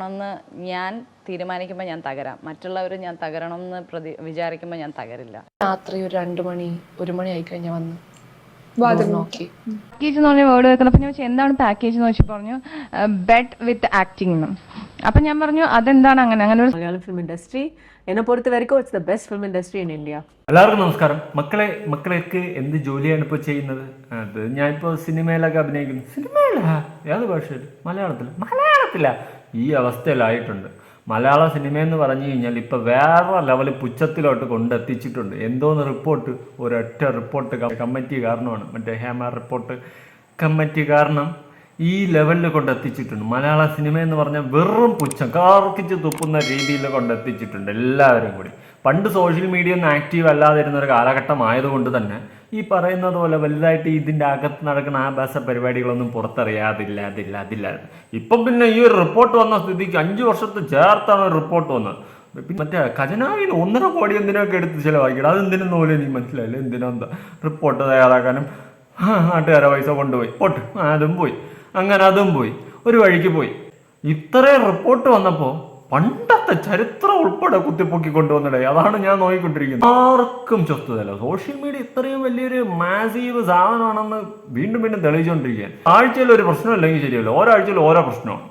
ണമെന്ന് ഞാൻ തീരുമാനിക്കുമ്പോൾ ഞാൻ തകരാം. മറ്റുള്ളവർ ഞാൻ തകരണം എന്ന് പ്രതി വിചാരിക്കുമ്പോൾ ഞാൻ തകരില്ല. രാത്രി ഒരു രണ്ടു മണി ഒരു മണി ആയി കഴിഞ്ഞാൽ വന്ന് നോക്കി. പാക്കേജ് എന്ന് പറഞ്ഞ വേർഡ് ഞാൻ എന്താണ് പാക്കേജ് എന്ന് വെച്ച് പറഞ്ഞു ബെഡ് വിത്ത് ആക്ടിംഗ് അപ്പൊ ഞാൻ പറഞ്ഞു അതെന്താണ് അങ്ങനെ? അങ്ങനെ ഒരു മലയാളം ഫിലിം ഇൻഡസ്ട്രി എന്നെ പൊറത്ത് വരയ്ക്കും. It's the best film industry in India എല്ലാവർക്കും നമസ്കാരം. മക്കളെ മക്കളേക്ക് എന്ത് ജോലിയാണ് ഇപ്പോൾ ചെയ്യുന്നത്? അത് ഞാനിപ്പോൾ സിനിമയിലൊക്കെ അഭിനയിക്കുന്നു. സിനിമയിലാ ഏത് ഭാഷയിൽ മലയാളത്തിൽ മലയാളത്തിലാ? ഈ അവസ്ഥയിലായിട്ടുണ്ട്. മലയാള സിനിമ എന്ന് പറഞ്ഞു കഴിഞ്ഞാൽ ഇപ്പോൾ വേറെ ലെവൽ പുച്ഛത്തിലോട്ട് കൊണ്ടെത്തിച്ചിട്ടുണ്ട്. എന്തോന്ന് റിപ്പോർട്ട് ഒരൊറ്റ റിപ്പോർട്ട് കമ്മിറ്റി കാരണമാണ്. മറ്റേ ഹേമ റിപ്പോർട്ട് കമ്മിറ്റി കാരണം ഈ ലെവലിൽ കൊണ്ടെത്തിച്ചിട്ടുണ്ട്. മലയാള സിനിമ എന്ന് പറഞ്ഞാൽ വെറും പുച്ഛം കാർക്കിച്ച് തുപ്പുന്ന രീതിയിൽ കൊണ്ടെത്തിച്ചിട്ടുണ്ട് എല്ലാവരും കൂടി. പണ്ട് സോഷ്യൽ മീഡിയ ഒന്നും ആക്റ്റീവ് അല്ലാതിരുന്ന ഒരു കാലഘട്ടം ആയതുകൊണ്ട് തന്നെ ഈ പറയുന്നത് പോലെ വലുതായിട്ട് ഇതിന്റെ അകത്ത് നടക്കുന്ന ആഭാസ പരിപാടികളൊന്നും പുറത്തറിയാതില്ല അതില്ല അതില്ല. ഇപ്പം പിന്നെ ഈ ഒരു റിപ്പോർട്ട് വന്ന സ്ഥിതിക്ക് അഞ്ച് വർഷത്തെ ചേർത്താണ് ഒരു റിപ്പോർട്ട് വന്നത്. പിന്നെ മറ്റേ ഖജനാവിൽ ഒന്നര കോടി എന്തിനൊക്കെ എടുത്ത് ചിലവാക്കിയിട്ട് അത് എന്തിനെന്ന് പോലും നീ മനസ്സിലായില്ല. എന്തിനാ എന്താ? റിപ്പോർട്ട് തയ്യാറാക്കാനും നാട്ടുകാരെ പൈസ കൊണ്ടുപോയി. പോട്ട്. അതും പോയി. അങ്ങനെ അതും പോയി. ഒരു വഴിക്ക് പോയി. ഇത്രയും റിപ്പോർട്ട് വന്നപ്പോൾ പണ്ടത്തെ ചരിത്രം ഉൾപ്പെടെ കുത്തിപ്പൊക്കി കൊണ്ടുവന്നിടേ. അതാണ് ഞാൻ നോക്കിക്കൊണ്ടിരിക്കുന്നത്. ആർക്കും ചൊത്തതല്ല സോഷ്യൽ മീഡിയ ഇത്രയും വലിയൊരു മാസീവ് സാധനമാണെന്ന് വീണ്ടും വീണ്ടും തെളിയിച്ചുകൊണ്ടിരിക്കുകയാണ് ആഴ്ചയിൽ ഒരു പ്രശ്നം പ്രശ്നമില്ലെങ്കിൽ ശരിയല്ല. ഓരോ ആഴ്ചയിൽ ഓരോ പ്രശ്നമാണ്.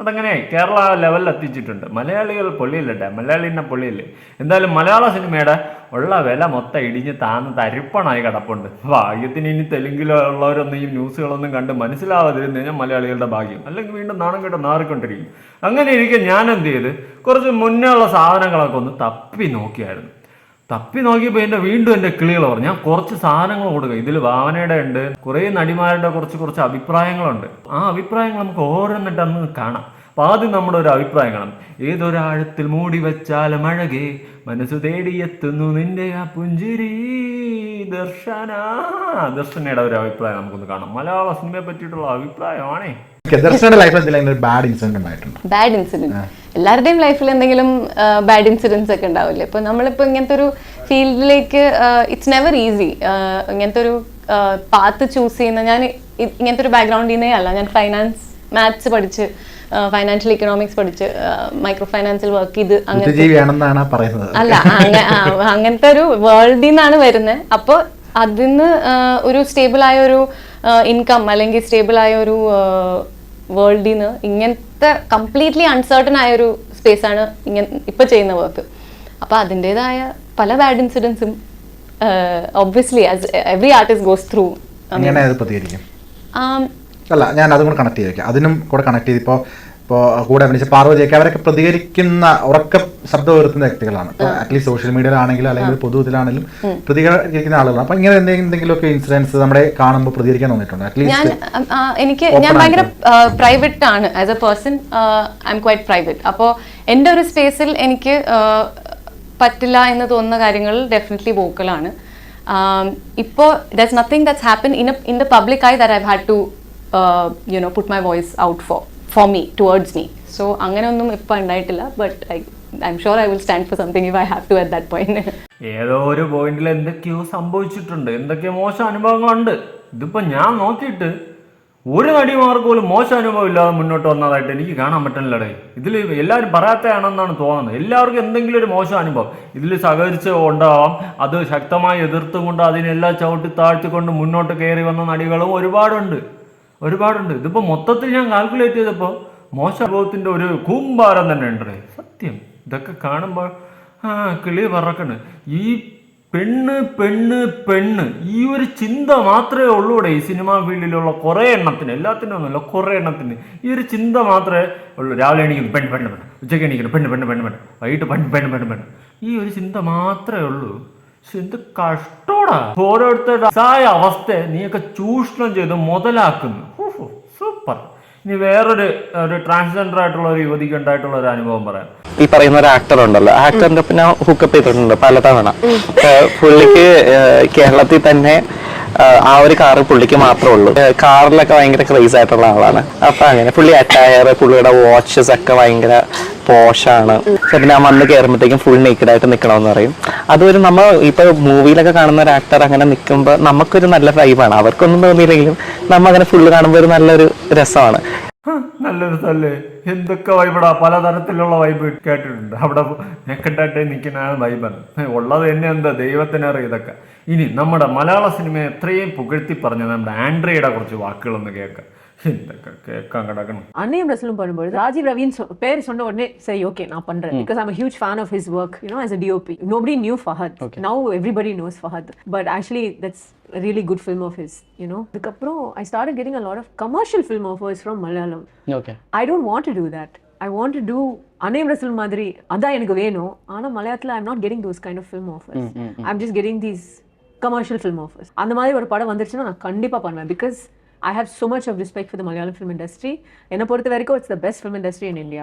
അതങ്ങനെയായി കേരള ലെവലിൽ എത്തിച്ചിട്ടുണ്ട് മലയാളികൾ പൊള്ളിയില്ലട്ടെ. മലയാളിനെ പൊള്ളിയില്ലേ. എന്തായാലും മലയാള സിനിമയുടെ ഉള്ള വില മൊത്തം ഇടിഞ്ഞ് താന്ന് തരിപ്പണായി കിടപ്പുണ്ട്. ഭാഗ്യത്തിന് ഇനി തെലുങ്കിലുള്ളവരൊന്നും ഈ ന്യൂസുകളൊന്നും കണ്ട് മനസ്സിലാവാതിരുന്ന് കഴിഞ്ഞാൽ മലയാളികളുടെ ഭാഗ്യം. അല്ലെങ്കിൽ വീണ്ടും നാണം കേട്ട് നാറിക്കൊണ്ടിരിക്കും. അങ്ങനെ ഇരിക്കെ ഞാൻ എന്ത് ചെയ്ത് കുറച്ച് മുന്നേ ഉള്ള സാധനങ്ങളൊക്കെ ഒന്ന് തപ്പി നോക്കിയായിരുന്നു. തപ്പി നോക്കിയപ്പോൾ എന്റെ വീണ്ടും എന്റെ കിളികൾ പറഞ്ഞു. ഞാൻ കുറച്ച് സാധനങ്ങൾ കൊടുക്കുക ഇതിൽ ഭാവനയുടെ ഉണ്ട് കുറേ നടിമാരുടെ കുറച്ച് കുറച്ച് അഭിപ്രായങ്ങളുണ്ട്. ആ അഭിപ്രായങ്ങൾ നമുക്ക് ഓരോന്നിട്ട് അന്ന് കാണാം. അപ്പം ആദ്യം നമ്മുടെ ഒരു അഭിപ്രായം കാണാം. ഏതൊരാഴത്തിൽ മൂടി വെച്ചാൽ മഴകെ മനസ്സ് തേടിയെത്തുന്നു നിന്റെ ആ പുഞ്ചിരി. ദർശന. ദർശനയുടെ ഒരു അഭിപ്രായം നമുക്കൊന്ന് കാണാം. മലയാള സിനിമയെ പറ്റിയിട്ടുള്ള അഭിപ്രായമാണേ. ദർശനയുടെ ലൈഫിൽ എന്തെങ്കിലും ഒരു ബാഡ് ഇൻസിഡന്റ് ഉണ്ടായിട്ടുണ്ട്. ബാഡ് ഇൻസിഡന്റ് എല്ലാവരുടെയും ലൈഫിൽ എന്തെങ്കിലും ബാഡ് ഇൻസിഡൻസ് ഒക്കെ ഉണ്ടാവില്ലേ? ഇപ്പൊ നമ്മളിപ്പോ ഇങ്ങനത്തെ ഒരു ഫീൽഡിലേക്ക് ഇറ്റ്സ് നെവർ ഈസി ഇങ്ങനത്തെ ഒരു പാത്ത് ചൂസ് ചെയ്യുന്ന ഞാൻ ഇങ്ങനത്തെ ഒരു ബാക്ക്ഗ്രൗണ്ടിൽ നിന്നേ അല്ല. ഞാൻ ഫൈനാൻസ് മാത്സ് പഠിച്ച് ഫൈനാൻഷ്യൽ ഇക്കണോമിക്സ് പഠിച്ച് മൈക്രോ ഫൈനാൻസിൽ വർക്ക് ചെയ്ത് അങ്ങനെ പറയുന്നത്. അല്ല അങ്ങ- അങ്ങനത്തെ ഒരു വേൾഡിൽ നിന്നാണ് വരുന്നത് അപ്പോൾ അതിന്ന് ഒരു സ്റ്റേബിൾ ആയ ഒരു ഇൻകം അല്ലെങ്കിൽ സ്റ്റേബിൾ ആയ ഒരു വേൾഡിൽ നിന്ന് ഇങ്ങനത്തെ കംപ്ലീറ്റ്ലി അൺസർട്ടൺ ആയ ഒരു സ്പേസ് ആണ് ഇങ്ങനെ ഇപ്പൊ ചെയ്യുന്ന വർക്ക് അപ്പൊ അതിന്റെതായ പല bad ഇൻസിഡൻസും obviously every artist goes through അങ്ങനെ പ്രതികരിക്കും? അല്ല ഞാൻ അതും കൂടെ കണക്ട് ചെയ്തേക്കാം അതിനും കൂടെ കണക്ട് ചെയ്ത് ഇപ്പോൾ ഇപ്പോൾ കൂടെ അഭിനയിച്ച പാർവതിയൊക്കെ അവരൊക്കെ പ്രതികരിക്കുന്ന ഉറക്ക ശബ്ദം ഉയർത്തുന്ന വ്യക്തികളാണ്. ഇപ്പോൾ അറ്റ്ലീസ്റ്റ് സോഷ്യൽ മീഡിയയിലാണെങ്കിലും അല്ലെങ്കിൽ പൊതു ഇതിലാണെങ്കിലും പ്രതികരിക്കുന്ന ആളുകളാണ്. അപ്പൊ ഇങ്ങനെ എന്തെങ്കിലുമൊക്കെ ഇൻസിഡൻസ് നമ്മുടെ കാണുമ്പോൾ പ്രതികരിക്കാൻ തോന്നിയിട്ടുണ്ട്? അറ്റ്ലീസ്റ്റ് എനിക്ക് ഞാൻ ഭയങ്കര പ്രൈവറ്റ് ആണ്. As a person I'm quite private അപ്പോൾ എന്റെ ഒരു സ്പേസിൽ എനിക്ക് പറ്റില്ല എന്ന് തോന്നുന്ന കാര്യങ്ങൾ ഡെഫിനറ്റ്ലി വോക്കലാണ് ഇപ്പോൾ there's nothing that's happen in in the public I that I had to you know put my voice out for for me towards me so അങ്ങനെയൊന്നും ഇപ്പം ഉണ്ടായിട്ടില്ല but I I'm sure I will stand for something if I have to at that point ഏതോ ഒരു പോയിന്റിൽ എന്തൊക്കെയോ സംഭവിച്ചിട്ടുണ്ട്. എന്തൊക്കെയോ മോശം അനുഭവങ്ങളുണ്ട്. ഇതിപ്പോ ഞാൻ നോക്കിയിട്ട് ഒരു നടിമാർക്ക് പോലും മോശം അനുഭവം ഇല്ലാതെ മുന്നോട്ട് വന്നതായിട്ട് എനിക്ക് കാണാൻ പറ്റുന്നില്ലടേ. ഇതിൽ എല്ലാവരും പറയാത്തതാണെന്നാണ് തോന്നുന്നത്. എല്ലാവർക്കും എന്തെങ്കിലും ഒരു മോശം അനുഭവം. ഇതിൽ സഹകരിച്ച് ഉണ്ടാവാം. അത് ശക്തമായി എതിർത്തും കൊണ്ട് അതിനെല്ലാം ചവിട്ടി താഴ്ത്തിക്കൊണ്ട് മുന്നോട്ട് കയറി വന്ന നടികളും ഒരുപാടുണ്ട്. ഒരുപാടുണ്ട്. ഇതിപ്പോൾ മൊത്തത്തിൽ ഞാൻ കാൽക്കുലേറ്റ് ചെയ്തപ്പോൾ മോശ അനുഭവത്തിന്റെ ഒരു കൂമ്പാരം തന്നെ ഉണ്ടേ സത്യം. ഇതൊക്കെ കാണുമ്പോൾ ആ കിളി പറക്കണ് ഈ പെണ്ണ് പെണ്ണ് പെണ്ണ് ഈ ഒരു ചിന്ത മാത്രമേ ഉള്ളൂടെ ഈ സിനിമാ ഫീൽഡിലുള്ള കുറേ എണ്ണത്തിന്. എല്ലാത്തിനും ഒന്നുമില്ല കുറേ എണ്ണത്തിന്. ഈ ഒരു ചിന്ത മാത്രമേ ഉള്ളൂ. രാവിലെ എണീക്കുന്നു പെണ്ണ് പെണ്ണ് പെണ്ണ്. ഉച്ചയ്ക്ക് എണീക്കുന്നു പെണ്ണ് പെണ്ണ് പെണ്ണ് പെണ്ണ്. വൈകിട്ട് പെണ്ണ് പെണ്ണ് പെണ്ണ് പെണ്ണ്. ഈ ഒരു ചിന്ത മാത്രമേ ഉള്ളൂ. പക്ഷെ എന്ത് കഷ്ടോടാ? ഓരോരുത്തരുടെ സായ അവസ്ഥ നീയൊക്കെ ചൂഷണം ചെയ്ത് മുതലാക്കുന്നു. സൂപ്പർ ഇനി വേറൊരു ഒരു ട്രാൻസ്ജെൻഡർ ആയിട്ടുള്ള ഒരു യുവതിക്ക് ഉണ്ടായിട്ടുള്ള ഒരു അനുഭവം പറയാം. ഈ പറയുന്ന ഒരു ആക്ടർ ഉണ്ടല്ലോ. ആക്ടറിന്റെ ഞാൻ ഹുക്കപ്പ് ചെയ്തിട്ടുണ്ട് പലതവണ. പുള്ളിക്ക് കേരളത്തിൽ തന്നെ ആ ഒരു കാറ് പുള്ളിക്ക് മാത്രമേ ഉള്ളൂ. കാറിലൊക്കെ ഭയങ്കര ക്രേസ് ആയിട്ടുള്ള ആളാണ്. അപ്പൊ അങ്ങനെ പുള്ളി അറ്റയർ പുള്ളിയുടെ വാച്ചസ് ഒക്കെ ഭയങ്കര പോഷാണ്. പിന്നെ ഞാൻ വന്ന് കയറുമ്പോഴത്തേക്കും ഫുൾ നേക്കഡ് ആയിട്ട് നിൽക്കണമെന്ന് പറയും. അതൊരു നമ്മൾ ഇപ്പൊ മൂവിയിലൊക്കെ കാണുന്ന ഒരു ആക്ടർ അങ്ങനെ നിൽക്കുമ്പോൾ നമുക്കൊരു നല്ല വൈബാണ് അവർക്കൊന്നും തോന്നിയില്ലെങ്കിലും നമ്മ അങ്ങനെ ഫുള്ള് കാണുമ്പോൾ ഒരു നല്ലൊരു രസമാണ്. നല്ലൊരു സ്ഥലേ എന്തൊക്കെ വൈബടാ പലതരത്തിലുള്ള വൈബ് കേട്ടിട്ടുണ്ട്. അവിടെ നെക്കണ്ടായിട്ട് നിൽക്കുന്ന ആ വൈബാണ് ഉള്ളത് തന്നെ എന്താ? ദൈവത്തിനറിയ ഇതൊക്കെ. ഇനി നമ്മുടെ മലയാള സിനിമയെ എത്രയും പുകഴ്ത്തി പറഞ്ഞ നമ്മുടെ ആൻഡ്രയുടെ കുറച്ച് വാക്കുകളൊന്ന് കേൾക്കാം. அன்னை ரசலும் பண்ணும்போது ராஜீவ் ரவின் பேர் சொன்ன உடனே சரி ஓகே நான் பண்றேன். Because I'm huge fan of his work you know as a DOP nobody knew Fahadh now everybody knows Fahadh but actually that's really good film of his you know அதுக்கப்புறம் I start getting a lot of commercial film offers from Malayalam okay I don't want to do that I want to do அனைவர சொல் மாதிரி அதான் எனக்கு வேணும். ஆனால் மலையாளத்தில் I'm not getting those kind of film offers I'm just getting these commercial film offers அந்த மாதிரி ஒரு படம் வந்துருச்சுன்னா நான் கண்டிப்பாக பண்ணுவேன். Because I have so much of respect for the Malayalam film industry എന്നെ പുറത്ത് വരയ്ക്കും? It's the best film industry in India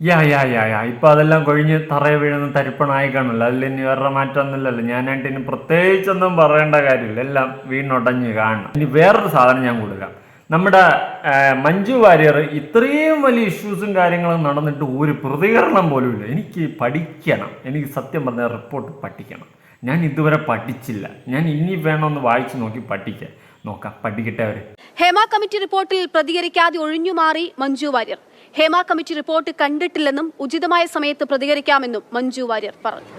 yeah yeah yeah yeah ഇപ്പം അതെല്ലാം കൊഴിഞ്ഞ് തറയെ വീഴുന്ന തരിപ്പണായി കാണുമല്ലോ അതിൽ ഇനി വേറെ മാറ്റമൊന്നുമില്ലല്ലോ ഞാനായിട്ട് ഇനി പ്രത്യേകിച്ചൊന്നും പറയേണ്ട കാര്യമില്ല. എല്ലാം വീണുടഞ്ഞ് കാണണം. ഇനി വേറൊരു സാധനം ഞാൻ കൊടുക്കാം. നമ്മുടെ മഞ്ജു വാര്യർ ഇത്രയും വലിയ ഇഷ്യൂസും കാര്യങ്ങളും നടന്നിട്ട് ഒരു പ്രതികരണം പോലും ഇല്ല. എനിക്ക് പഠിക്കണം. എനിക്ക് സത്യം പറഞ്ഞ റിപ്പോർട്ട് പഠിക്കണം. ഞാൻ ഇതുവരെ പഠിച്ചില്ല. ഞാൻ ഇനി വേണമെന്ന് വായിച്ചു നോക്കി പഠിക്കാം. നോക്കാം. പഠിക്കട്ടെ അവർ ഹേമ കമ്മിറ്റി റിപ്പോർട്ടിൽ പ്രതികരിക്കാതെ ഒഴിഞ്ഞുമാറി മഞ്ജു വാര്യർ. ഹേമ കമ്മിറ്റി റിപ്പോർട്ട് കണ്ടിട്ടില്ലെന്നും ഉചിതമായ സമയത്ത് പ്രതികരിക്കാമെന്നും മഞ്ജു വാര്യർ പറഞ്ഞു.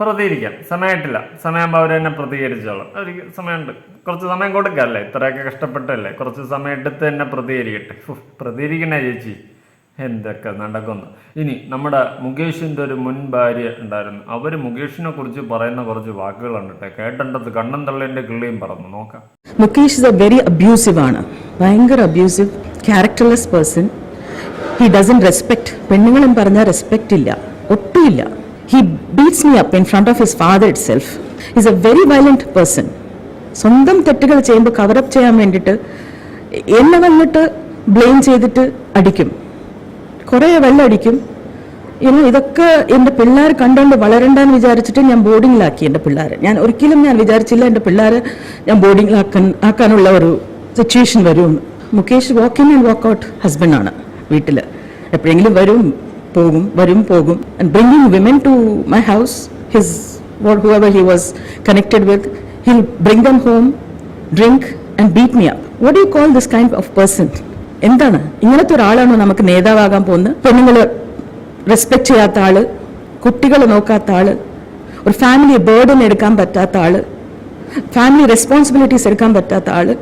പ്രതികരിക്കാം. സമയമായിട്ടില്ല സമയമാകുമ്പോൾ അവർ തന്നെ പ്രതികരിച്ചോളാം. അവർക്ക് സമയമുണ്ട്. കുറച്ച് സമയം കൊടുക്കല്ലേ? ഇത്രയൊക്കെ കഷ്ടപ്പെട്ടല്ലേ? കുറച്ച് സമയം എടുത്ത് തന്നെ പ്രതികരിക്കട്ടെ. പ്രതികരിക്കണേ ചേച്ചി. എന്തൊക്കെ നടക്കുന്നു. ഇനി നമ്മുടെ മുകേഷിന്റെ ഒരു മുൻ ഭാര്യ ഉണ്ടായിരുന്നു അവർ മുകേഷിനെ കുറിച്ച് പറയുന്ന കുറച്ച് വാക്കുകളുണ്ട് കേട്ടോ. കേട്ടത് കണ്ണൻ തള്ളേന്റെ കിള്ളിയും പറഞ്ഞു നോക്കാം. Mukesh is a very abusive ആണ്. ഭയങ്കര abusive characterless person he doesn't respect പെണ്ണുങ്ങളും പറഞ്ഞാൽ റെസ്പെക്റ്റ് ഇല്ല. ഒട്ടുമില്ല. He beats me up in front of his father itself is a very violent person സ്വന്തം തെറ്റുകൾ ചെയ്യുമ്പോൾ കവറപ്പ് ചെയ്യാൻ വേണ്ടിയിട്ട് എന്നെ വന്നിട്ട് ബ്ലെയിം ചെയ്തിട്ട് അടിക്കും. കുറേ വെള്ളടിക്കും ഇനി ഇതൊക്കെ എന്റെ പിള്ളേർ കണ്ടുകൊണ്ട് വളരണ്ടെന്ന് വിചാരിച്ചിട്ട് ഞാൻ ബോർഡിങ്ങിലാക്കി എന്റെ പിള്ളേരെ. ഞാൻ ഒരിക്കലും ഞാൻ വിചാരിച്ചില്ല എന്റെ പിള്ളേരെ ഞാൻ ബോർഡിങ്ങിലാക്കാൻ ആക്കാനുള്ള ഒരു സിറ്റുവേഷൻ വരുമെന്ന് Mukesh walk in and walk out ഹസ്ബൻഡാണ് വീട്ടിൽ എപ്പോഴെങ്കിലും വരും പോകും വരും പോകും. And bringing women to my house his whatever he was connected with he'll bring them home drink and beat me up what you call this kind of person എന്താണ്? ഇങ്ങനത്തെ ഒരാളാണോ നമുക്ക് നേതാവാകാൻ പോകുന്നത്? പെണ്ണുങ്ങൾ റെസ്പെക്ട് ചെയ്യാത്ത ആൾ കുട്ടികളെ നോക്കാത്ത ആൾ ഒരു ഫാമിലി ബേർഡൻ എടുക്കാൻ പറ്റാത്ത ആൾ ഫാമിലി റെസ്പോൺസിബിലിറ്റീസ് എടുക്കാൻ പറ്റാത്ത ആൾ.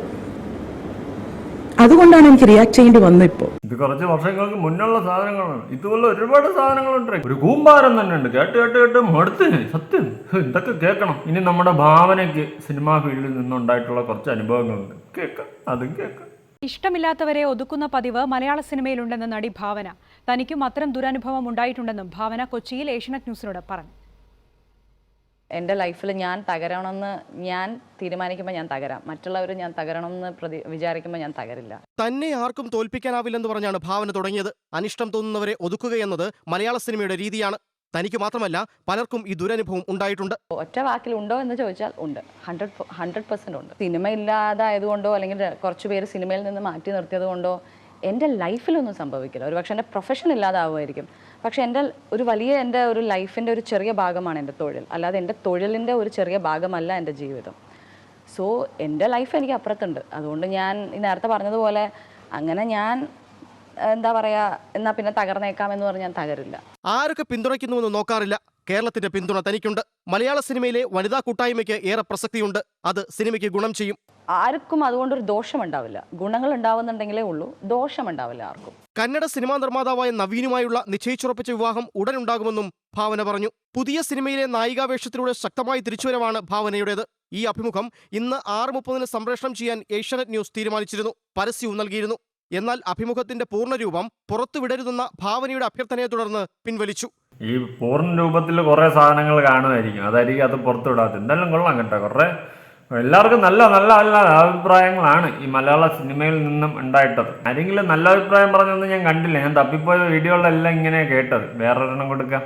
അതുകൊണ്ടാണ് എനിക്ക് റിയാക്ട് ചെയ്യേണ്ടി വന്നത് ഇപ്പോൾ ഇത് കുറച്ച് വർഷങ്ങൾക്ക് മുന്നുള്ള സാധനങ്ങളാണ്. ഇതുപോലെ ഒരുപാട് സാധനങ്ങളുണ്ട്. ഒരു കൂമ്പാരം തന്നെ ഉണ്ട്. കേട്ട് കേട്ട് കേട്ട് മടുത്ത്. സത്യം. ഇതൊക്കെ കേൾക്കണം. ഇനി നമ്മുടെ ഭാവനയ്ക്ക് സിനിമാ ഫീൽഡിൽ നിന്നുണ്ടായിട്ടുള്ള കുറച്ച് അനുഭവങ്ങളുണ്ട്. കേൾക്കാം. അതും കേൾക്കാം. ഇഷ്ടമില്ലാത്തവരെ ഒതുക്കുന്ന പതിവ് മലയാള സിനിമയിലുണ്ടെന്ന് നടി ഭാവന. തനിക്കും അത്തരം ദുരനുഭവം ഉണ്ടായിട്ടുണ്ടെന്നും ഭാവന കൊച്ചിയിൽ ഏഷ്യനെറ്റ് ന്യൂസിനോട് പറഞ്ഞു. എന്റെ ലൈഫിൽ ഞാൻ തകരണമെന്ന് ഞാൻ തീരുമാനിക്കുമ്പോൾ ഞാൻ തകരാം. മറ്റുള്ളവർ ഞാൻ തകരണമെന്ന് പ്രതി വിചാരിക്കുമ്പോൾ ഞാൻ തകരില്ല. തന്നെ ആർക്കും തോൽപ്പിക്കാനാവില്ലെന്ന് പറഞ്ഞാണ് ഭാവന തുടങ്ങിയത്. അനിഷ്ടം തോന്നുന്നവരെ ഒതുക്കുകയെന്നത് മലയാള സിനിമയുടെ രീതിയാണ്. തനിക്ക് മാത്രമല്ല പലർക്കും ഈ ദുരനുഭവം ഉണ്ടായിട്ടുണ്ട്. ഒറ്റ വാക്കിൽ ഉണ്ടോ എന്ന് ചോദിച്ചാൽ ഉണ്ട്. ഹൺഡ്രഡ് ഹൺഡ്രഡ് പെർസെന്റ് ഉണ്ട്. സിനിമ ഇല്ലാതായതുകൊണ്ടോ അല്ലെങ്കിൽ കുറച്ച് പേര് സിനിമയിൽ നിന്ന് മാറ്റി നിർത്തിയത് കൊണ്ടോ എന്റെ ലൈഫിലൊന്നും സംഭവിക്കില്ല. ഒരു പക്ഷേ എന്റെ പ്രൊഫഷൻ ഇല്ലാതാവുമായിരിക്കും. പക്ഷേ എന്റെ ഒരു വലിയ എന്റെ ഒരു ലൈഫിന്റെ ഒരു ചെറിയ ഭാഗമാണ് എന്റെ തൊഴിൽ. അല്ലാതെ എന്റെ തൊഴിലിന്റെ ഒരു ചെറിയ ഭാഗമല്ല എന്റെ ജീവിതം. സോ എന്റെ ലൈഫ് എനിക്ക് അപ്പുറത്തുണ്ട്. അതുകൊണ്ട് ഞാൻ നേരത്തെ പറഞ്ഞതുപോലെ അങ്ങനെ ഞാൻ എന്താ പറയാ എന്നാ പിന്നെ തകർന്നേക്കാം എന്ന് പറഞ്ഞാൽ ഞാൻ തകരില്ല. ആരൊക്കെ പിന്തുണയ്ക്കുന്നുവെന്ന് നോക്കാറില്ല. കേരളത്തിന്റെ പിന്തുണ തനിക്കുണ്ട്. മലയാള സിനിമയിലെ വനിതാ കൂട്ടായ്മയ്ക്ക് ഏറെ പ്രസക്തിയുണ്ട്. അത് സിനിമയ്ക്ക് ഗുണം ചെയ്യും. ആർക്കും അതുകൊണ്ടൊരു ദോഷമുണ്ടാവില്ല. ഗുണങ്ങൾ ഉണ്ടാവുന്നുണ്ടെങ്കിലേ ഉള്ളൂ. ദോഷമുണ്ടാവില്ല ആർക്കും. കന്നഡ സിനിമാ നിർമ്മാതാവായ നവീനുമായുള്ള നിശ്ചയിച്ചുറപ്പിച്ച വിവാഹം ഉടൻ ഉണ്ടാകുമെന്നും ഭാവന പറഞ്ഞു. പുതിയ സിനിമയിലെ നായികാവേഷത്തിലൂടെ ശക്തമായ തിരിച്ചുവരവാണ് ഭാവനയുടേത്. ഈ അഭിമുഖം ഇന്ന് ആറ് മുപ്പതിന് സംപ്രേഷണം ചെയ്യാൻ ഏഷ്യാനെറ്റ് ന്യൂസ് തീരുമാനിച്ചിരുന്നു. പരസ്യവും നൽകിയിരുന്നു. എന്നാൽ അഭിമുഖത്തിന്റെ പൂർണരൂപം പുറത്തുവിടരുതെന്ന ഭാവനയുടെ അഭ്യർത്ഥനയെ തുടർന്ന് പിൻവലിച്ചു. ഈ പൂർണ രൂപത്തിൽ കുറേ സാധനങ്ങൾ കാണുമായിരിക്കും. അതായിരിക്കും അത് പുറത്തുവിടാത്ത എന്തായാലും കൊള്ളാം കേട്ടോ കുറേ. എല്ലാവർക്കും നല്ല നല്ല നല്ല അഭിപ്രായങ്ങളാണ് ഈ മലയാള സിനിമയിൽ നിന്നും ഉണ്ടായിട്ടത്. ആരെങ്കിലും നല്ല അഭിപ്രായം പറഞ്ഞൊന്നും ഞാൻ കണ്ടില്ല. ഞാൻ തപ്പിപ്പോയ വീഡിയോകളെല്ലാം ഇങ്ങനെ കേട്ടത്. വേറൊരെണ്ണം കൊടുക്കാം.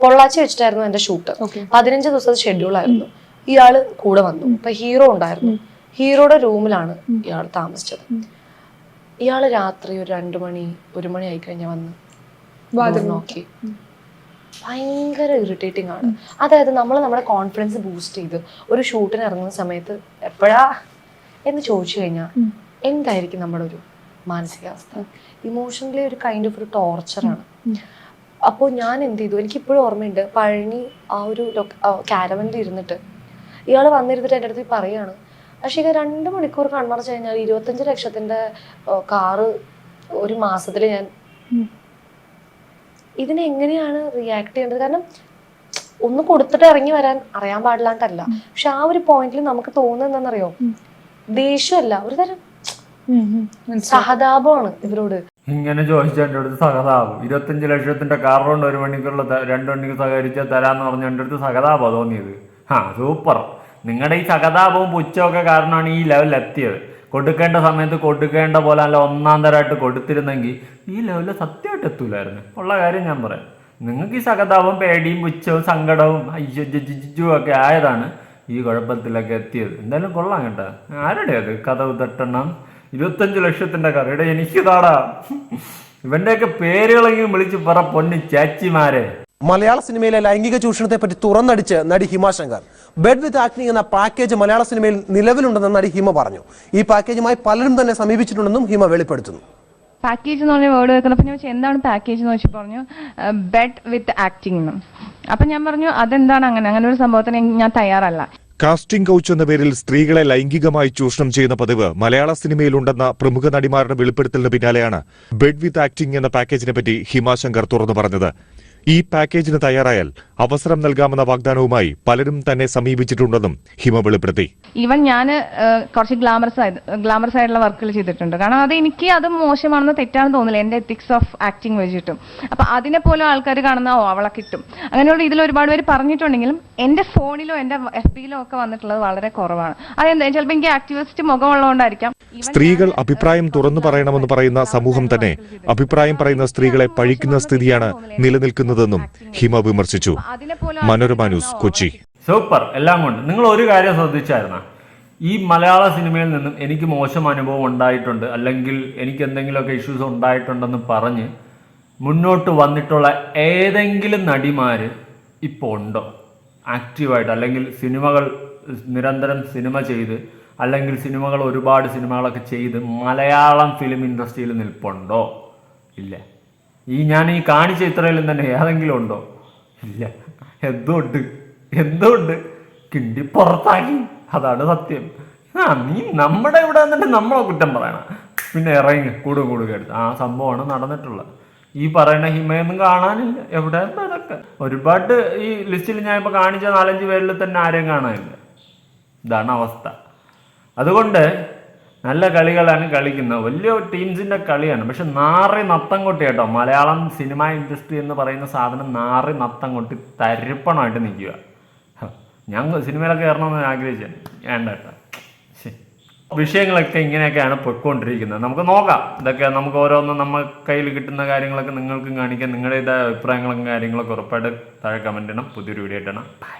പൊള്ളാച്ചി വെച്ചിട്ടായിരുന്നു എന്റെ ഷൂട്ട്. പതിനഞ്ച് ദിവസത്തെ ഷെഡ്യൂൾ ആയിരുന്നു. ഇയാൾ കൂടെ വന്നു. അപ്പൊ ഹീറോ ഉണ്ടായിരുന്നു. ഹീറോയുടെ റൂമിലാണ് ഇയാൾ താമസിച്ചത്. ഇയാൾ രാത്രി ഒരു രണ്ടു മണി ഒരു മണി ആയി കഴിഞ്ഞാൽ വന്ന് വാതിൽ നോക്കി. ഭയങ്കര ഇറിറ്റേറ്റിംഗ് ആണ്. അതായത് നമ്മൾ നമ്മുടെ കോൺഫിഡൻസ് ബൂസ്റ്റ് ചെയ്ത് ഒരു ഷൂട്ടിന് ഇറങ്ങുന്ന സമയത്ത് എപ്പോഴാ എന്ന് ചോദിച്ചു കഴിഞ്ഞാൽ എന്തായിരിക്കും നമ്മുടെ ഒരു മാനസികാവസ്ഥ ഇമോഷണലി ഒരു കൈൻഡ് ഓഫ് ഒരു ടോർച്ചറാണ് അപ്പോൾ ഞാൻ എന്ത് ചെയ്തു? എനിക്ക് ഇപ്പോഴും ഓർമ്മയുണ്ട് പഴനി ആ ഒരു കാരവനിൽ ഇരുന്നിട്ട് ഇയാൾ വന്നിരുന്നിട്ട് എന്റെ അടുത്ത് പറയാണ് പക്ഷേ ഇത് രണ്ട് മണിക്കൂർ കണ്ണടച്ച് കഴിഞ്ഞാൽ ഇരുപത്തഞ്ച് ലക്ഷത്തിന്റെ കാറ് ഒരു മാസത്തിൽ ഞാൻ ഇതിനെങ്ങനെയാണ് റിയാക്ട് ചെയ്യേണ്ടത്? കാരണം ഒന്ന് കൊടുത്തിട്ട് ഇറങ്ങി വരാൻ അറിയാൻ പാടില്ലാണ്ടല്ല. പക്ഷെ ആ ഒരു പോയിന്റിൽ നമുക്ക് തോന്നുന്നത് എന്താണെന്നറിയോ? ദേഷ്യമല്ല. ഒരു തരം സഹതാപമാണ് ഇവരോട്. ഇങ്ങനെ ചോദിച്ചാൽ എന്റെ അടുത്ത് സഹതാപം. ഇരുപത്തഞ്ച് ലക്ഷത്തിന്റെ കാർ കൊണ്ട് ഒരു മണിക്കൂറിൽ രണ്ടു രണ്ട് മണിക്ക് സഹകരിച്ചാൽ തരാന്ന് പറഞ്ഞ എന്റെ അടുത്ത് സഹതാപം തോന്നിയത്. ആ സൂപ്പർ. നിങ്ങളുടെ ഈ സഹതാപവും പുച്ഛമൊക്കെ കാരണമാണ് ഈ ലെവലിൽ എത്തിയത്. കൊടുക്കേണ്ട സമയത്ത് കൊടുക്കേണ്ട പോലെ അല്ല ഒന്നാം തരമായിട്ട് കൊടുത്തിരുന്നെങ്കിൽ ഈ ലെവലിൽ സത്യമായിട്ട് എത്തൂലായിരുന്നു. ഉള്ള കാര്യം ഞാൻ പറയാം. നിങ്ങൾക്ക് ഈ സഹതാപം പേടിയും പുച്ഛവും സങ്കടവും അയ്യോ ഒക്കെ ആയതാണ് ഈ കുഴപ്പത്തിലൊക്കെ എത്തിയത്. എന്തായാലും കൊള്ളാം കേട്ടോ. ആരുടെ അത്? കഥവ് തട്ടെണ്ണം ഇരുപത്തഞ്ച് ലക്ഷത്തിന്റെ കറിയുടെ എനിക്ക് താടാ ഇവന്റെയൊക്കെ പേരുകളെങ്കിലും വിളിച്ച് പറ പൊന്നു ചാച്ചിമാരെ. മലയാള സിനിമയിലെ ലൈംഗിക ചൂഷണത്തെ പറ്റി തുറന്നടിച്ച് നടി ഹിമ ശങ്കർ. ബെഡ് വിത്ത് ആക്നി എന്ന പാക്കേജ് മലയാള സിനിമയിൽ നിലവിലുണ്ടെന്ന് നടി ഹിമ പറഞ്ഞു. ഈ പാക്കേജുമായി പലരും തന്നെ സമീപിച്ചിട്ടുണ്ടെന്നും ഹിമ വെളിപ്പെടുത്തുന്നു. പാക്കേജ് എന്ന് പറഞ്ഞ വേർഡ് വെക്കുന്നപ്പോൾ ഞാൻ എന്താണ് പാക്കേജ് എന്ന് വെച്ച് പറഞ്ഞു? ബെഡ് വിത്ത് ആക്ടിംഗ് എന്ന് അപ്പം ഞാൻ പറഞ്ഞു അതെന്താണ് അങ്ങനെ? അങ്ങനെ ഒരു സംഭവത്തിന് ഞാൻ തയ്യാറല്ല. കാസ്റ്റിംഗ് കൗച്ച് എന്ന പേരിൽ സ്ത്രീകളെ ലൈംഗികമായി ചൂഷണം ചെയ്യുന്ന പതിവ് മലയാള സിനിമയിലുണ്ടെന്ന പ്രമുഖ നടിമാരുടെ വെളിപ്പെടുത്തലിന് പിന്നാലെയാണ് ബെഡ് വിത്ത് ആക്ടിംഗ് എന്ന പാക്കേജിനെ പറ്റി ഹിമാശങ്കർ തുറന്നു പറഞ്ഞത്. ഈ പാക്കേജിന് തയ്യാറായാൽ അവസരം നൽകാമെന്ന വാഗ്ദാനവുമായി പലരും തന്നെ സമീപിച്ചിട്ടുണ്ടെന്നും ഹിമ വെളിപ്പെടുത്തി. ഈവൻ ഞാൻ കുറച്ച് ഗ്ലാമറസ് ഗ്ലാമറസ് ആയിട്ടുള്ള വർക്കുകൾ ചെയ്തിട്ടുണ്ട്. കാരണം അത് എനിക്ക് അത് മോശമാണെന്ന് തെറ്റാണെന്ന് തോന്നില്ല എന്റെ എത്തിക്സ് ഓഫ് ആക്ടിങ് വെച്ചിട്ടും. അപ്പൊ അതിനെ പോലും ആൾക്കാർ കാണുന്ന ഓ അവളെ കിട്ടും. അങ്ങനെയുള്ള ഇതിൽ ഒരുപാട് പേര് പറഞ്ഞിട്ടുണ്ടെങ്കിലും എന്റെ ഫോണിലോ എന്റെ എഫ് ബിയിലോ ഒക്കെ വന്നിട്ടുള്ളത് വളരെ കുറവാണ്. അതെന്താ ചിലപ്പോൾ എനിക്ക് ആക്ടിവിസ്റ്റ് മുഖമുള്ളതുകൊണ്ടായിരിക്കാം. സ്ത്രീകൾ അഭിപ്രായം തുറന്നു പറയണമെന്ന് പറയുന്ന സമൂഹം തന്നെ അഭിപ്രായം പറയുന്ന സ്ത്രീകളെ പഴിക്കുന്ന സ്ഥിതിയാണ് നിലനിൽക്കുന്നതെന്നും ഹിമ വിമർശിച്ചു. മനോരമ ന്യൂസ് കൊച്ചി. സൂപ്പർ. എല്ലാം കൊണ്ട്. നിങ്ങൾ ഒരു കാര്യം ശ്രദ്ധിച്ചായിരുന്ന? ഈ മലയാള സിനിമയിൽ നിന്നും എനിക്ക് മോശം അനുഭവം ഉണ്ടായിട്ടുണ്ട്. അല്ലെങ്കിൽ എനിക്ക് എന്തെങ്കിലുമൊക്കെ ഇഷ്യൂസ് ഉണ്ടായിട്ടുണ്ടെന്ന് പറഞ്ഞ് മുന്നോട്ട് വന്നിട്ടുള്ള ഏതെങ്കിലും നടിമാര് ഇപ്പോൾ ഉണ്ടോ? ആക്റ്റീവായിട്ട്. അല്ലെങ്കിൽ സിനിമകൾ നിരന്തരം സിനിമ ചെയ്ത് അല്ലെങ്കിൽ സിനിമകൾ ഒരുപാട് സിനിമകളൊക്കെ ചെയ്ത് മലയാളം ഫിലിം ഇൻഡസ്ട്രിയിൽ നിൽപ്പുണ്ടോ? ഇല്ല. ഈ ഞാൻ ഈ കാണിച്ച ഇത്രയിലും തന്നെ ഏതെങ്കിലും ഉണ്ടോ? ഇല്ല. എന്തുകൊണ്ട് എന്തുകൊണ്ട് കിണ്ടി പുറത്താക്കി. അതാണ് സത്യം. ആ നീ നമ്മുടെ ഇവിടെ വന്നിട്ട് നമ്മളെ കുറ്റം പറയണം. പിന്നെ ഇറങ്ങി. കൂടും കൂടുക എടുത്ത് ആ സംഭവമാണ് നടന്നിട്ടുള്ളത്. ഈ പറയുന്ന ഹിമയൊന്നും കാണാനില്ല. എവിടെ അതൊക്കെ ഒരുപാട് ഈ ലിസ്റ്റിൽ ഞാൻ ഇപ്പോൾ കാണിച്ച നാലഞ്ച് പേരിൽ തന്നെ ആരെയും കാണാനില്ല. ഇതാണ് അവസ്ഥ. അതുകൊണ്ട് നല്ല കളികളാണ് കളിക്കുന്നത്. വലിയ ടീംസിന്റെ കളിയാണ്. പക്ഷെ നാറി നത്തം കൊട്ടി കേട്ടോ. മലയാളം സിനിമ ഇൻഡസ്ട്രി എന്ന് പറയുന്ന സാധനം നാറി നത്തം കൊട്ടി തരിപ്പണമായിട്ട് നിൽക്കുക. ഞങ്ങൾ സിനിമയിലൊക്കെ കയറണമെന്ന് ആഗ്രഹിച്ചു. വേണ്ട കേട്ടോ. വിഷയങ്ങളൊക്കെ ഇങ്ങനെയൊക്കെയാണ് പൊയ്ക്കൊണ്ടിരിക്കുന്നത്. നമുക്ക് നോക്കാം. ഇതൊക്കെ നമുക്ക് ഓരോന്നും നമ്മൾ കയ്യിൽ കിട്ടുന്ന കാര്യങ്ങളൊക്കെ നിങ്ങൾക്കും കാണിക്കാം. നിങ്ങളുടെ അഭിപ്രായങ്ങളും കാര്യങ്ങളൊക്കെ ഉറപ്പായിട്ട് താഴെ കമന്റ് ചെയ്യണം പുതിയൊരു വീഡിയോ ഇട്ടണം ബൈ